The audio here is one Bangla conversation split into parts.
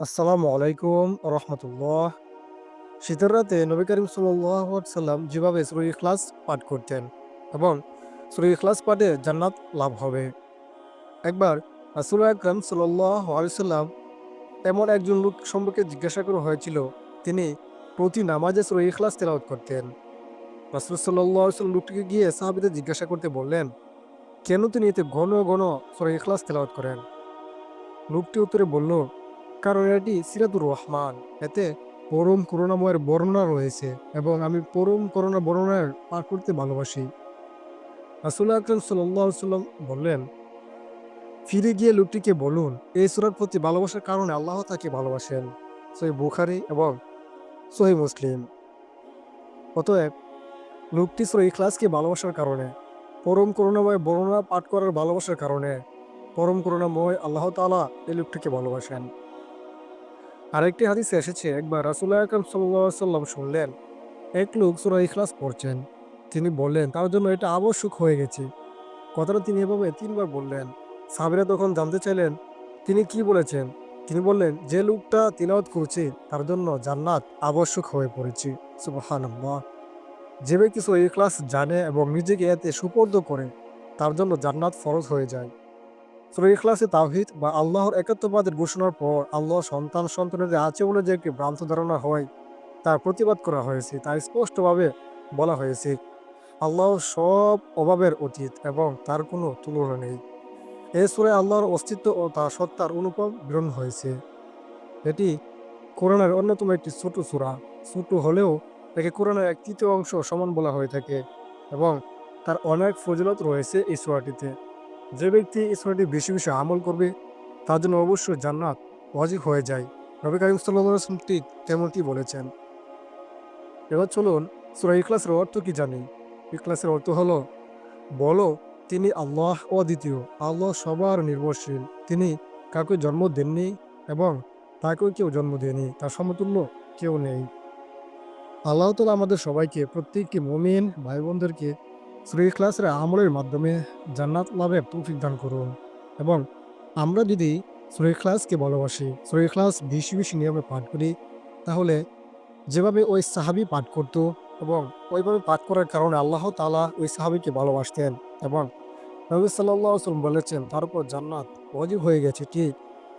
আসসালামু আলাইকুম রহমতুল্লাহ। শীতের রাতে নবী করিম সাল্লাম যেভাবে সুরই ইখলাস পাঠ করতেন এবং সুরই ইখলাস পাঠে জান্নাত লাভ হবে। একবার রাসুল আকরম সাল্লাম এমন একজন লোক সম্পর্কে জিজ্ঞাসা করা হয়েছিল, তিনি প্রতি নামাজে সুরই ইখলাস তেলাওয়াত করতেন। রাসুল সাল্লাম লোকটিকে গিয়ে সাহাবিদের জিজ্ঞাসা করতে বললেন, কেন তিনি এতে ঘন ঘন সুরই ইখলাস তেলাওয়াত করেন? লোকটি উত্তরে বলল কারণ এটি সিরাতুর রহমান। এতে পরম করুণাময়ের বর্ণনা রয়েছে এবং আমি পরম করুণা বর্ণনার পাঠ করতে ভালোবাসি। রাসুল আকরম সাল্লাম বললেন, ফিরে গিয়ে লোকটিকে বলুন, এই সুরার প্রতি ভালোবাসার কারণে আল্লাহ তাকে ভালোবাসেন। সহি বুখারি এবং সহি মুসলিম। অতএব লোকটি সুরা ইখলাসকে ভালোবাসার কারণে, পরম করুণাময় বর্ণনা পাঠ করার ভালোবাসার কারণে, পরম করুণাময় আল্লাহ তালা এই লোকটিকে ভালোবাসেন। আরেকটি হাদিসে এসেছে, একবার রাসুল্লাহ আকরম সাল্লাম শুনলেন, এক লোক সুরা ইখলাস পড়ছেন। তিনি বললেন, তার জন্য এটা আবশ্যক হয়ে গেছে। কথাটা তিনি এভাবে তিনবার বললেন। সাবিরা তখন জানতে চাইলেন, তিনি কি বলেছেন? তিনি বললেন, যে লোকটা তিলাওয়াত করছে, তার জন্য জান্নাত আবশ্যক হয়ে পড়েছে। সুবহানাল্লাহ। যে ব্যক্তি সুরা ইখলাস জানে এবং নিজেকে এতে সুপর্দ করে, তার জন্য জান্নাত ফরজ হয়ে যায়। সুরা ইখলাসে, তাওহিদ বা আল্লাহর একাত্মবাদের ঘোষণার পর আল্লাহ সন্তান সন্তানদের আছে বলে যে একটি ভ্রান্ত ধারণা হয়, তার প্রতিবাদ করা হয়েছে, তা স্পষ্টভাবে বলা হয়েছে। আল্লাহ সব অভাবের অতীত এবং তার কোনো তুলনা নেই। এ সুরে আল্লাহর অস্তিত্ব ও তার সত্তার অনুপম বিরণ হয়েছে। এটি কোরআনের অন্যতম একটি ছোট সুরা। ছোট হলেও তাকে কোরআনের এক তৃতীয় অংশ সমান বলা হয়ে থাকে এবং তার অনেক ফজিলত রয়েছে এই সুরাটিতে। যে ব্যক্তি এই সুরাটি বেশি বেশি আমল করবে, তার জন্য অবশ্যই জান্নাত ওয়াজিব হয়ে যায়। নবী করিম সাল্লাম ঠিক তেমনটি বলেছেন। এবার চলুন সুরা ইখলাসের অর্থ কি জানি? ইখলাসের অর্থ হলো, বলো তিনি আল্লাহ অদ্বিতীয়, আল্লাহ সবার নির্ভরশীল। তিনি কাউকে জন্ম দেননি এবং তাকেও কেউ জন্ম দেয়নি, তার সমতুল্য কেউ নেই। আল্লাহ তালা আমাদের সবাইকে, প্রত্যেকটি মমিন ভাই বোনদেরকে সুরা ইখলাসের আমলের মাধ্যমে জান্নাত লাভের তৌফিক দান করুন। এবং আমরা যদি শ্রী ইখলাসকে ভালোবাসি সুরা ইখলাস বেশি বেশি নিয়মে পাঠ করি, তাহলে যেভাবে ওই সাহাবি পাঠ করত এবং ওইভাবে পাঠ করার কারণে আল্লাহ তালা ওই সাহাবিকে ভালোবাসতেন এবং নবী সাল্লাম বলেছেন, তার উপর জান্নাত অজীব হয়ে গেছে, ঠিক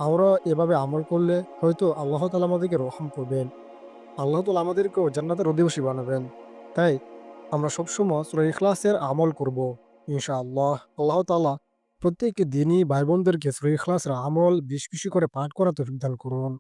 আমরা এভাবে আমল করলে হয়তো আল্লাহ তালা আমাদেরকে রহম করবেন। আল্লাহ তালা আমাদেরকেও জান্নাতের অধিবাসী বানাবেন। তাই আমরা সবসময় সুরাই ইখলাসের আমল করব ইনশা আল্লাহ আল্লাহ তালা প্রত্যেক দিনই ভাই বোনদেরকে সুরাই ইখলাসের আমল বেশ বেশি করে পাঠ করা তো দান করুন।